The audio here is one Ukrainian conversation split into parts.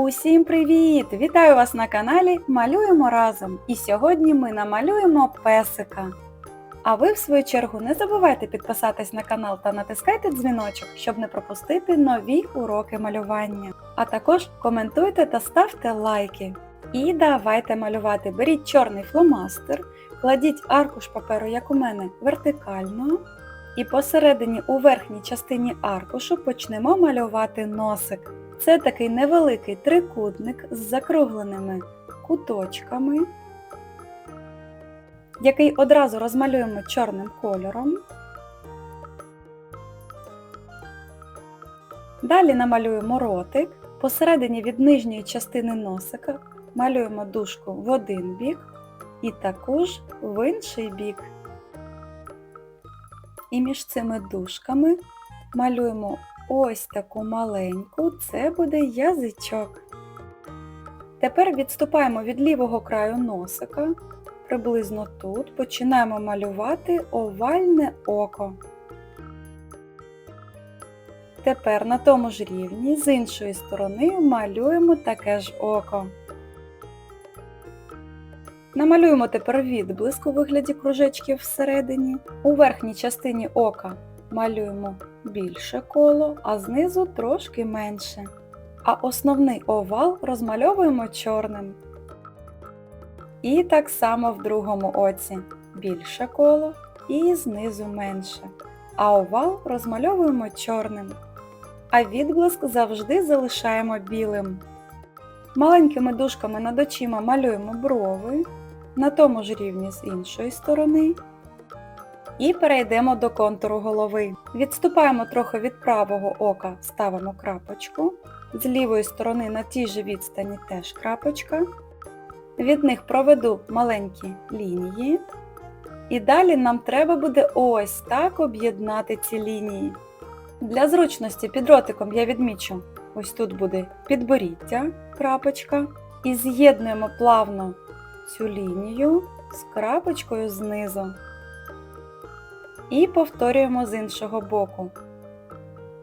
Усім привіт! Вітаю вас на каналі Малюємо разом! І сьогодні ми намалюємо песика. А ви, в свою чергу, не забувайте підписатись на канал та натискайте дзвіночок, щоб не пропустити нові уроки малювання. А також коментуйте та ставте лайки. І давайте малювати. Беріть чорний фломастер, кладіть аркуш паперу, як у мене, вертикально. І посередині у верхній частині аркушу почнемо малювати носик. Це такий невеликий трикутник з закругленими куточками, який одразу розмалюємо чорним кольором. Далі намалюємо ротик. Посередині від нижньої частини носика малюємо дужку в один бік і таку ж в інший бік. І між цими дужками малюємо ось таку маленьку, це буде язичок. Тепер відступаємо від лівого краю носика, приблизно тут починаємо малювати овальне око. Тепер на тому ж рівні з іншої сторони малюємо таке ж око. Намалюємо тепер відблиск у вигляді кружечків всередині. У верхній частині ока малюємо більше коло, а знизу трошки менше. А основний овал розмальовуємо чорним. І так само в другому оці більше коло і знизу менше. А овал розмальовуємо чорним. А відблиск завжди залишаємо білим. Маленькими дужками над очима малюємо брови, на тому ж рівні з іншої сторони. І перейдемо до контуру голови. Відступаємо трохи від правого ока, ставимо крапочку. З лівої сторони на тій же відстані теж крапочка. Від них проведу маленькі лінії. І далі нам треба буде ось так об'єднати ці лінії. Для зручності під ротиком я відмічу, ось тут буде підборіддя, крапочка. І з'єднуємо плавно цю лінію з крапочкою знизу. І повторюємо з іншого боку.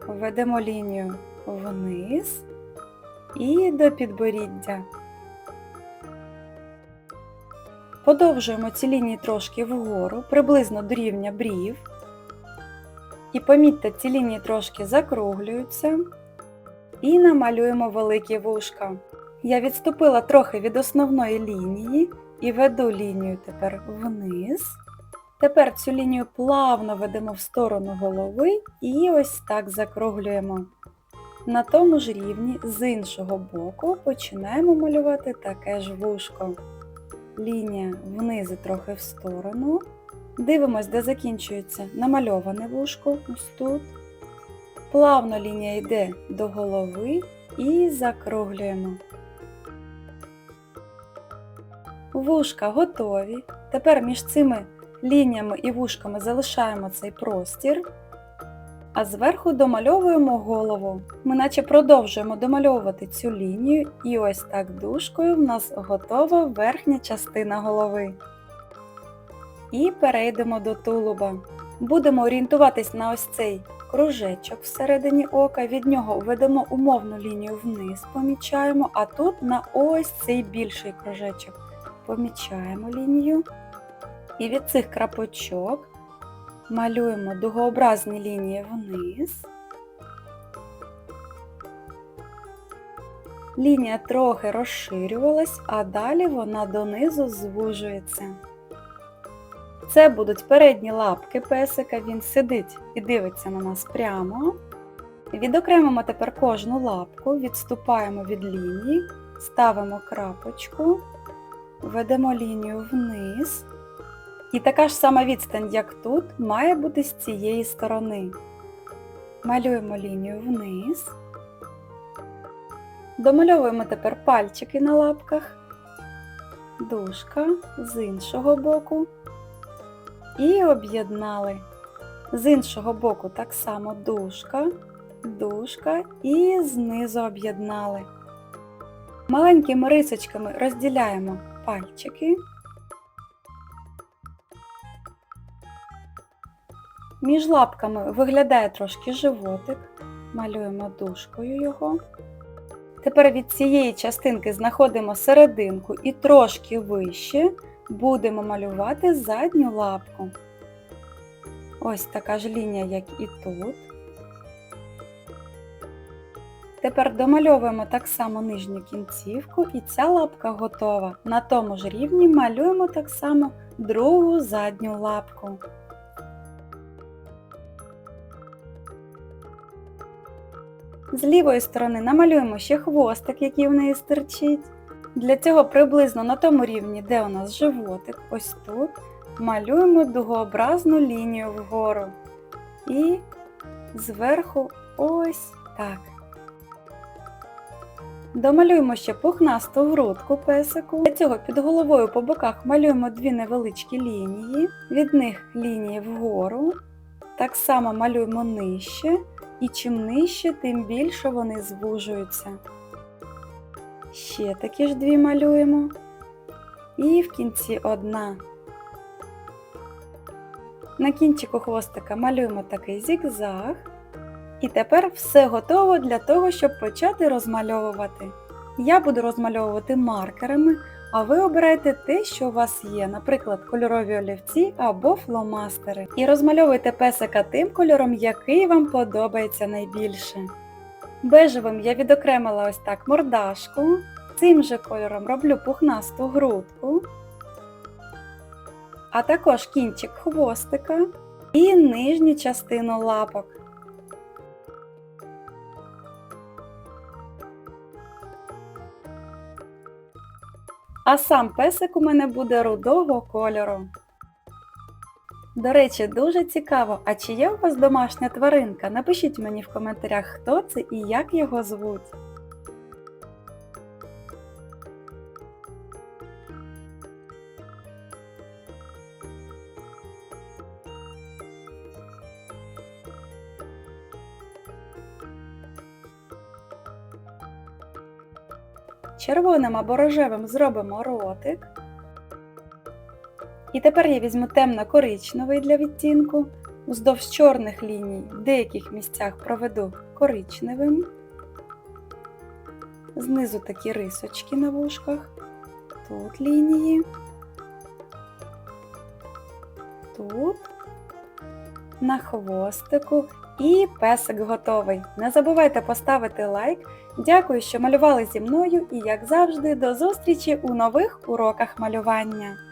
Введемо лінію вниз і до підборіддя. Подовжуємо ці лінії трошки вгору, приблизно до рівня брів. І помітьте, ці лінії трошки закруглюються. І намалюємо великі вушка. Я відступила трохи від основної лінії і веду лінію тепер вниз. Тепер цю лінію плавно ведемо в сторону голови і ось так закруглюємо. На тому ж рівні з іншого боку починаємо малювати таке ж вушко. Лінія вниз трохи в сторону. Дивимось, де закінчується намальоване вушко, ось тут. Плавно лінія йде до голови і закруглюємо. Вушка готові. Тепер між цими лініями і вушками залишаємо цей простір, а зверху домальовуємо голову. Ми наче продовжуємо домальовувати цю лінію, і ось так дужкою в нас готова верхня частина голови. І перейдемо до тулуба. Будемо орієнтуватись на ось цей кружечок всередині ока, від нього введемо умовну лінію вниз, помічаємо, а тут на ось цей більший кружечок. Помічаємо лінію. І від цих крапочок малюємо дугообразні лінії вниз. Лінія трохи розширювалась, а далі вона донизу звужується. Це будуть передні лапки песика, він сидить і дивиться на нас прямо. Відокремимо тепер кожну лапку, відступаємо від лінії, ставимо крапочку, ведемо лінію вниз. І така ж сама відстань, як тут, має бути з цієї сторони. Малюємо лінію вниз. Домальовуємо тепер пальчики на лапках, дужка з іншого боку. І об'єднали. З іншого боку так само дужка, дужка і знизу об'єднали. Маленькими рисочками розділяємо пальчики. Між лапками виглядає трошки животик. Малюємо дужкою його. Тепер від цієї частинки знаходимо серединку і трошки вище будемо малювати задню лапку. Ось така ж лінія, як і тут. Тепер домальовуємо так само нижню кінцівку і ця лапка готова. На тому ж рівні малюємо так само другу задню лапку. З лівої сторони намалюємо ще хвостик, який в неї стирчить. Для цього приблизно на тому рівні, де у нас животик, ось тут, малюємо дугообразну лінію вгору. І зверху ось так. Домалюємо ще пухнасту грудку песику. Для цього під головою по боках малюємо дві невеличкі лінії, від них лінії вгору. Так само малюємо нижче, і чим нижче, тим більше вони звужуються. Ще такі ж дві малюємо. І в кінці одна. На кінчику хвостика малюємо такий зігзаг. І тепер все готово для того, щоб почати розмальовувати. Я буду розмальовувати маркерами, а ви обираєте те, що у вас є, наприклад, кольорові олівці або фломастери. І розмальовуйте песика тим кольором, який вам подобається найбільше. Бежевим я відокремила ось так мордашку. Цим же кольором роблю пухнасту грудку, а також кінчик хвостика і нижню частину лапок. А сам песик у мене буде рудого кольору. До речі, дуже цікаво, а чи є у вас домашня тваринка? Напишіть мені в коментарях, хто це і як його звуть. Червоним або рожевим зробимо ротик. І тепер я візьму темно-коричневий для відтінку. Уздовж чорних ліній в деяких місцях проведу коричневим. Знизу такі рисочки на вушках. Тут лінії. Тут. На хвостику. І песик готовий. Не забувайте поставити лайк. Дякую, що малювали зі мною і, як завжди, до зустрічі у нових уроках малювання.